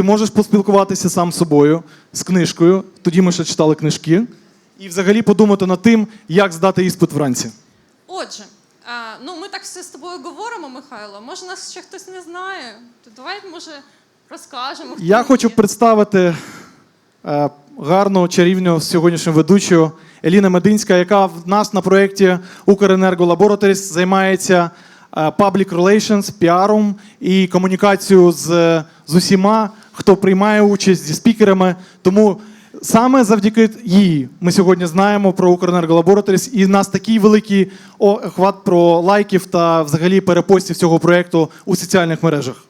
ти можеш поспілкуватися сам з собою з книжкою. Тоді ми ще читали книжки, і взагалі подумати над тим, як здати іспит вранці. Отже, а, ну ми так все з тобою говоримо, Михайло. Може, нас ще хтось не знає. То давай, може, розкажемо. хто Я хочу є. представити е, гарну чарівну сьогоднішню ведучу Еліна Мединська, яка в нас на проєкті Укренерго Laboratories займається е, public relations, піаром і комунікацією з, з усіма, хто приймає участь зі спікерами. Тому саме завдяки їй ми сьогодні знаємо про Укренерго Laboratories, і нас такий великий охват про лайків та взагалі перепостів цього проєкту у соціальних мережах.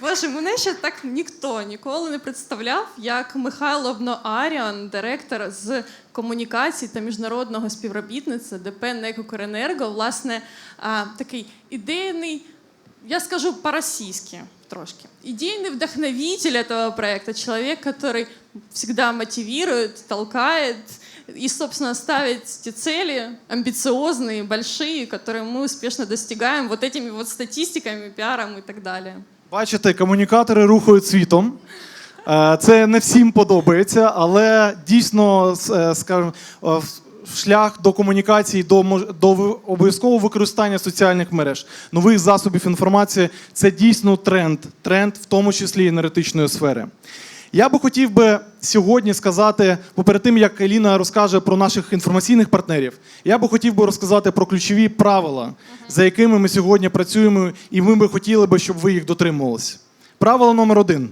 Боже, мене ще так ніхто ніколи не представляв, як Михайло Обноаріон, директор з комунікацій та міжнародного співробітництва ДП НЕК «Укренерго», власне, такий ідейний, я скажу по-російски трошки. Идейный вдохновитель этого проекта, человек, который всегда мотивирует, толкает и, собственно, ставит эти цели амбициозные, большие, которые мы успешно достигаем вот этими вот статистиками, пиаром и так далее. Бачите, комунікатори рухають світом. Е, Це не всім подобається, але дійсно, с- е, скажімо, е, в- шлях до комунікації, до, до обов'язкового використання соціальних мереж, нових засобів інформації це дійсно тренд, тренд, в тому числі і енергетичної сфери. Я би хотів би сьогодні сказати, бо перед тим як Еліна розкаже про наших інформаційних партнерів, я би хотів би розказати про ключові правила, за якими ми сьогодні працюємо, і ми би хотіли би, щоб ви їх дотримувалися. Правило номер один: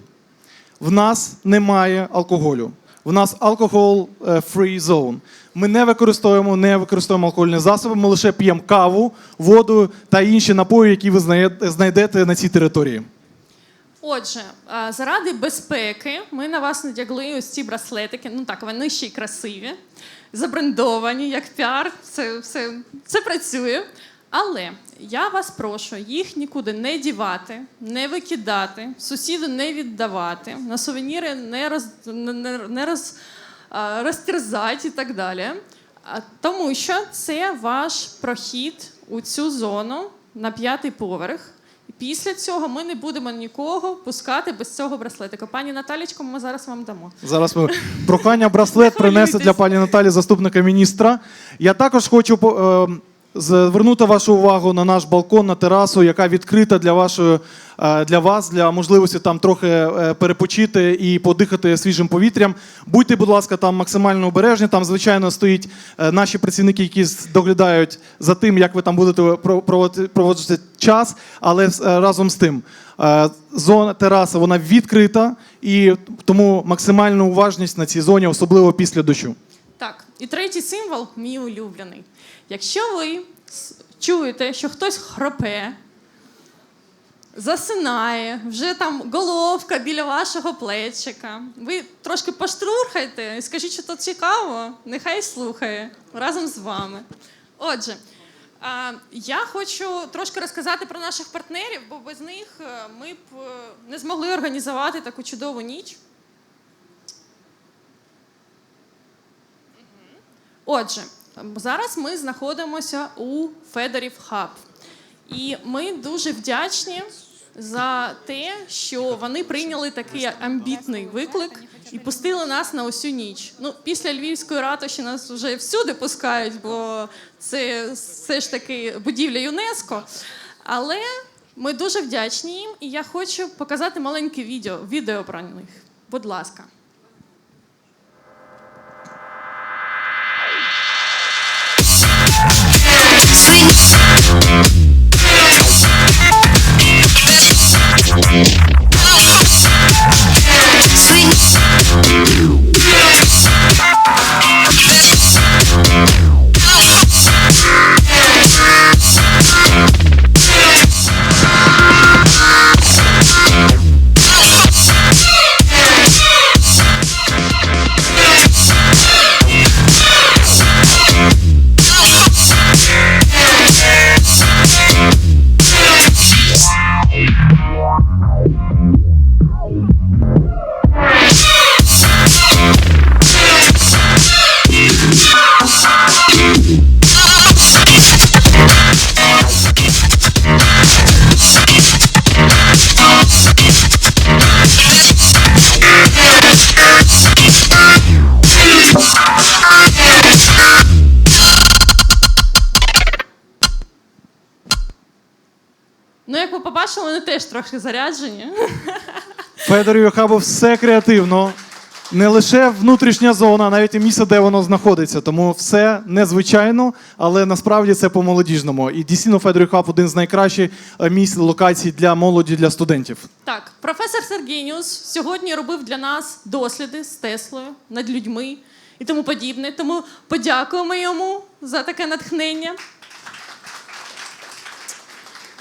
в нас немає алкоголю. В нас алкоголь е, free zone. Ми не використовуємо, не використовуємо алкогольні засоби, ми лише п'ємо каву, воду та інші напої, які ви знайдете на цій території. Отже, заради безпеки ми на вас надягли ось ці браслетики. Ну так, вони ще й красиві, забрендовані, як піар. Це все це працює. Але я вас прошу їх нікуди не дівати, не викидати, сусіду не віддавати, на сувеніри не, роз, не, не, роз, розтерзати і так далі. Тому що це ваш прохід у цю зону на п'ятий поверх. Після цього ми не будемо нікого пускати без цього браслетика. Пані Наталічко, ми зараз вам дамо. Зараз ми прохання браслет принесе для пані Наталі, заступника міністра. Я також хочу по- е, звернути вашу увагу на наш балкон, на терасу, яка відкрита для вашої. е, Для вас, для можливості там трохи е, перепочити і подихати свіжим повітрям. Будьте, будь ласка, там максимально обережні. Там, звичайно, стоїть е, наші працівники, які доглядають за тим, як ви там будете проводити, час. Але разом з тим, зона тераса вона відкрита, і тому максимальну уважність на цій зоні, особливо після дощу. І третій символ мій улюблений. Якщо ви чуєте, що хтось хропе, засинає, вже там головка біля вашого плечика, ви трошки поштурхайте і скажіть, що то цікаво, нехай слухає разом з вами. Отже, я хочу трошки розказати про наших партнерів, бо без них е, ми б е, не змогли організувати таку чудову ніч. Отже, зараз ми знаходимося у Федорів Хаб. І ми дуже вдячні за те, що вони прийняли такий амбітний виклик і пустили нас на усю ніч. Ну, після львівської ратуші нас вже всюди пускають, бо це все ж таки будівля ЮНЕСКО. Але ми дуже вдячні їм, і я хочу показати маленьке відео, відео про них. Будь ласка. Ну, як ви побачили, вони теж трохи заряджені. Федорів Хабу все креативно. Не лише внутрішня зона, а навіть і місце, де воно знаходиться. Тому все незвичайно, але насправді це по-молодіжному. І дійсно Федорів Хаб один з найкращих е, місць локацій для молоді, для студентів. Так, професор Сергініус сьогодні робив для нас досліди з Теслою над людьми і тому подібне. Тому подякуємо йому за таке натхнення.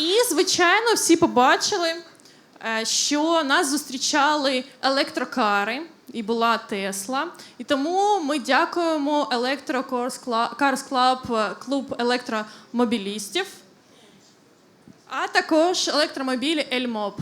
І, звичайно, всі побачили, е, що нас зустрічали електрокари, і була Тесла. І тому ми дякуємо Electro Cars Club, Cars е, клуб електромобілістів, а також електромобілі Ельмоб.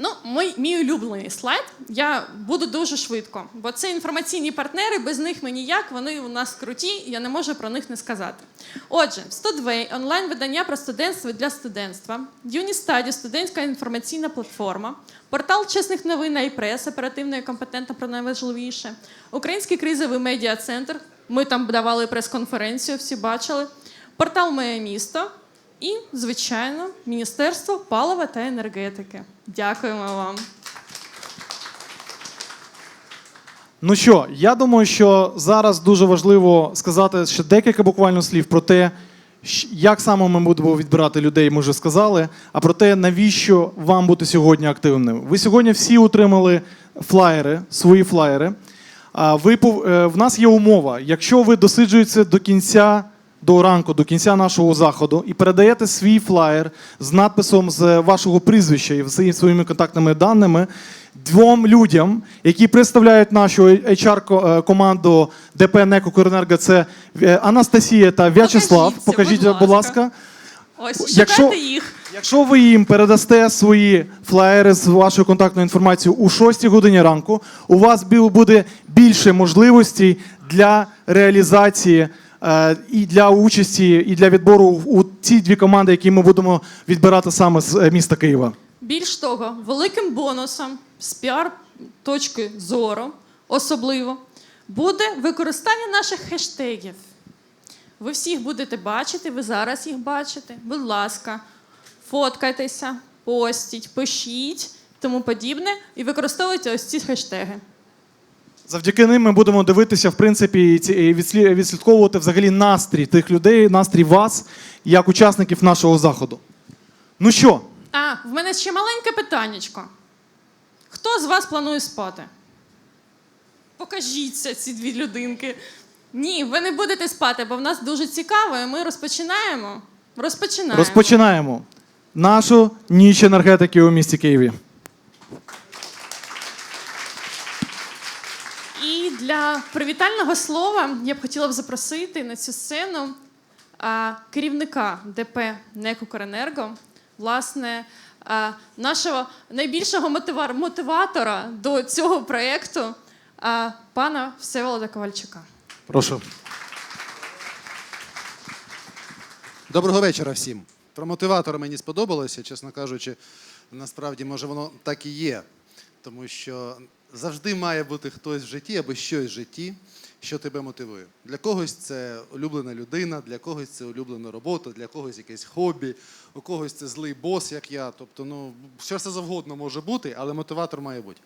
Ну, мій, мій улюблений слайд. Я буду дуже швидко, бо це інформаційні партнери, без них ми ніяк, вони у нас круті, я не можу про них не сказати. Отже, Studway – онлайн-видання про студентство для студентства, Юністаді – студентська інформаційна платформа, портал чесних новин «Айпрес» – оперативно і компетентно про найважливіше, Український кризовий медіа-центр. Ми там давали прес-конференцію, всі бачили. Портал Моє місто і, звичайно, Міністерство палива та енергетики. Дякуємо вам. Ну що, я думаю, що зараз дуже важливо сказати ще декілька буквально слів про те, як саме ми будемо відбирати людей, ми вже сказали, а про те, навіщо вам бути сьогодні активними. Ви сьогодні всі отримали флаєри, свої флаєри. А ви е, в нас є умова. Якщо ви досліджуєте до кінця. До ранку, до кінця нашого заходу, і передаєте свій флаєр з надписом з вашого прізвища і всіми своїми контактними даними двом людям, які представляють нашу HR-команду ДП «НЕК «Укренерго», це е, Анастасія та В'ячеслав. Покажіть, будь будь ласка. Ось, Якщо- їх. Якщо ви їм передасте свої флаєри з вашою контактною інформацією у 6 годині ранку, у вас буде більше можливостей для реалізації е, і для участі, і для відбору у ці дві команди, які ми будемо відбирати саме з е, міста Києва. Більш того, великим бонусом з піар точки зору особливо буде використання наших хештегів. Ви всіх будете бачити, ви зараз їх бачите. Будь ласка, фоткайтеся, постіть, пишіть, тому подібне, і використовуйте ось ці хештеги. Завдяки ним ми будемо дивитися, в принципі, і відслідковувати взагалі настрій тих людей, настрій вас, як учасників нашого заходу. Ну що, А, в мене ще маленьке питаннячко. Хто з вас планує спати? Покажіться ці дві людинки. Ні, ви не будете спати, бо в нас дуже цікаво, і ми розпочинаємо. Розпочинаємо. розпочинаємо нашу ніч енергетики у місті Києві. І для привітального слова я б хотіла б запросити на цю сцену керівника ДП НЕК «Укренерго», власне, нашого найбільшого мотиватора до цього проєкту, пана Всеволода Ковальчука. Прошу. Доброго вечора всім. Про мотиватора мені сподобалося, чесно кажучи, насправді, може, воно так і є. Тому що завжди має бути хтось в житті або щось в житті, що тебе мотивує. Для когось це улюблена людина, для когось це улюблена робота, для когось якесь хобі, у когось це злий бос, як я. Тобто, ну, все завгодно може бути, але мотиватор має бути.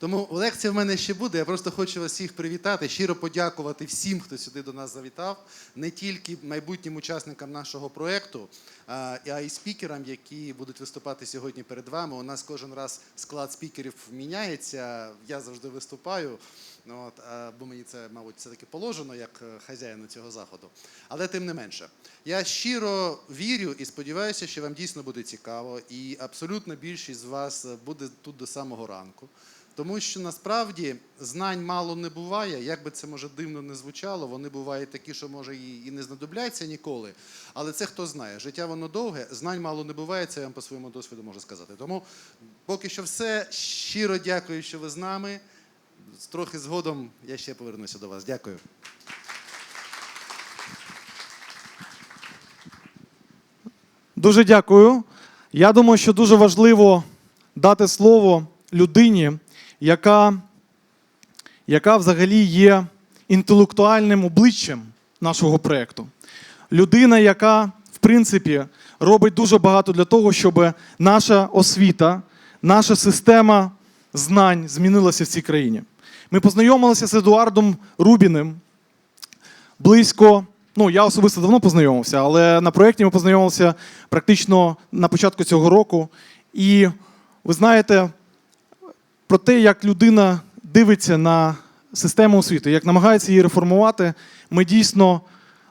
Тому лекція в мене ще буде. Я просто хочу вас всіх привітати, щиро подякувати всім, хто сюди до нас завітав, не тільки майбутнім учасникам нашого проєкту, а й спікерам, які будуть виступати сьогодні перед вами. У нас кожен раз склад спікерів міняється. Я завжди виступаю. ну, От, бо мені це, мабуть, все-таки положено як е, хазяїну цього заходу. Але тим не менше, я щиро вірю і сподіваюся, що вам дійсно буде цікаво, і абсолютно більшість з вас буде тут до самого ранку. Тому що насправді знань мало не буває, як би це може дивно не звучало, вони бувають такі, що може і не знадобляться ніколи. Але це хто знає. Життя воно довге, знань мало не буває, це я вам по своєму досвіду можу сказати. Тому поки що все. Щиро дякую, що ви з нами. Трохи згодом я ще повернуся до вас. Дякую. Дуже дякую. Я думаю, що дуже важливо дати слово людині, яка, яка взагалі є інтелектуальним обличчям нашого проєкту. людина, яка в принципі робить дуже багато для того, щоб наша освіта, наша система знань змінилася в цій країні. Ми познайомилися з Едуардом Рубіним близько. Ну, я особисто давно познайомився, але на проєкті ми познайомилися практично на початку цього року. І ви знаєте, про те, як людина дивиться на систему освіти, як намагається її реформувати, ми дійсно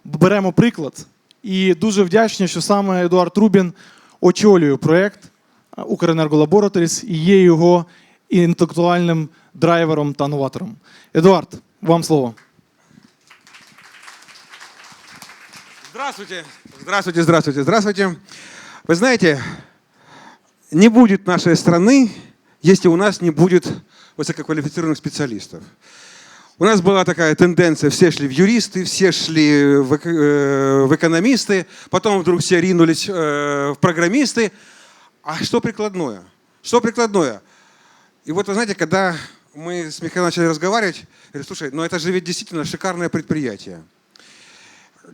беремо приклад. І дуже вдячні, що саме Едуард Рубін очолює проєкт Укренерго Лабораторіс і є його інтелектуальним драйвером та новатором. Едуард, вам слово. Здравствуйте, здравствуйте, здравствуйте, здравствуйте. Вы знаете, не будет нашей страны, если у нас не будет высококвалифицированных специалистов. У нас была такая тенденция, все шли в юристы, все шли в, эко- э, в экономисты, потом вдруг все ринулись э, в программисты. А что прикладное? Что прикладное? И вот вы знаете, когда мы с Михаилом начали разговаривать, я говорю, слушай, ну это же ведь действительно шикарное предприятие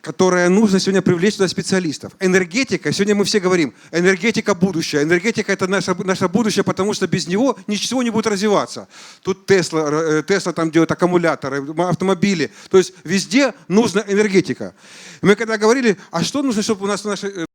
которое нужно сегодня привлечь туда специалистов. Энергетика, сегодня мы все говорим, энергетика будущее. Энергетика это наше, наше будущее, потому что без него ничего не будет развиваться. Тут Тесла, э, Тесла там делает аккумуляторы, автомобили. То есть везде нужна энергетика. И мы когда говорили, а что нужно, чтобы у нас в нашей э,